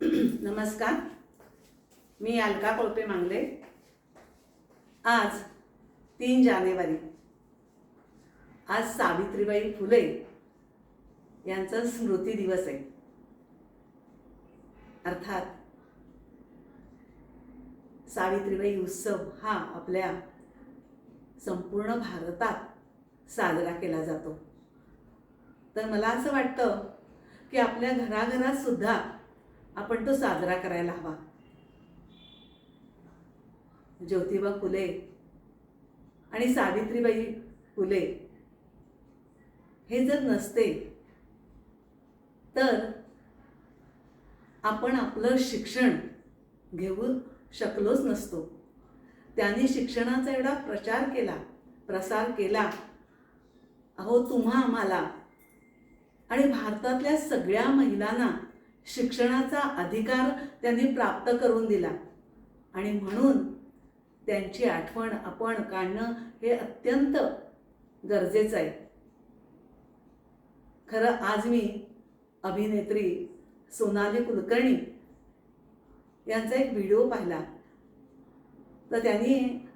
नमस्कार. मी अलका कोळपे मांगले. आज तीन जानेवारी. आज सावित्रीबाई फुले यांचा स्मृती दिवस आहे. अर्थात सावित्रीबाई उत्सव हा आपल्या संपूर्ण भारतात साजरा केला जातो. तर मला असं वाटतं की आपल्या घराघरात सुद्धा आपण तो साजरा करायला हवा. ज्योतिबा फुले आणि सावित्रीबाई फुले हे जर नसते तर आपण आपलं शिक्षण घेऊ शकलोच नसतो. त्यांनी शिक्षणाचा एवढा प्रचार केला प्रसार केला. अहो तुम्हा आम्हाला आणि भारतातल्या सगळ्या महिलांना शिक्षणाचा अधिकार त्यांनी प्राप्त करून दिला. आणि म्हणून त्यांची आठवण आपण काढणं हे अत्यंत गरजेचं आहे. खरं आज मी अभिनेत्री सोनाली कुलकर्णी यांचा एक व्हिडिओ पाहिला. तर त्यांनी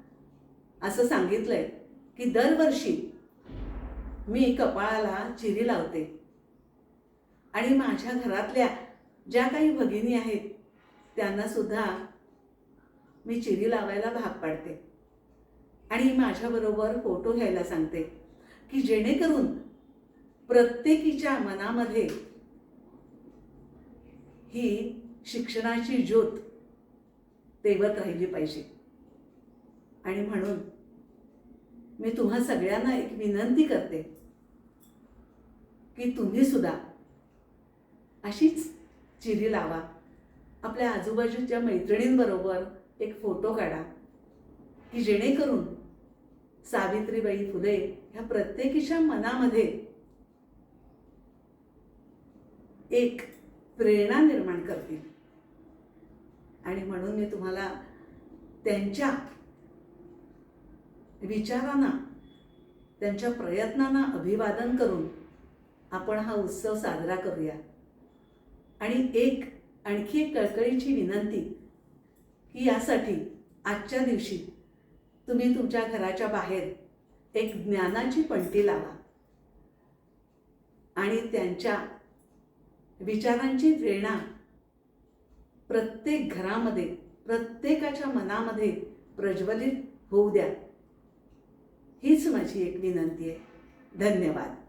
असं सांगितलंय की दरवर्षी मी कपाळाला चिरी लावते. आणि माझ्या घरातल्या ज्या काही भगिनी आहेत त्यांना सुद्धा मी चिरी लावायला भाग पाडते. आणि माझ्याबरोबर फोटो घ्यायला सांगते की जेणेकरून प्रत्येकीच्या मनामध्ये ही शिक्षणाची ज्योत तेवत राहिली पाहिजे. आणि म्हणून मी तुम्हा सगळ्यांना एक विनंती करते की तुम्ही सुद्धा अशीच चिरी लावा. आपल्या आजूबाजूच्या मैत्रिणींबरोबर एक फोटो काढा. की जेणेकरून सावित्रीबाई फुले ह्या प्रत्येकीच्या मनामध्ये एक प्रेरणा निर्माण करतील. आणि म्हणून मी तुम्हाला त्यांच्या विचारांना त्यांच्या प्रयत्नांना अभिवादन करून आपण हा उत्सव साजरा करूया. आणि एक आणखी एक कळकळीची विनंती की यासाठी आजच्या दिवशी तुम्ही तुमच्या घराच्या बाहेर एक ज्ञानाची पणती लावा. आणि त्यांच्या विचारांची प्रेरणा प्रत्येक घरामध्ये प्रत्येकाच्या मनामध्ये प्रज्वलित होऊ द्या. हीच माझी एक विनंती आहे. धन्यवाद.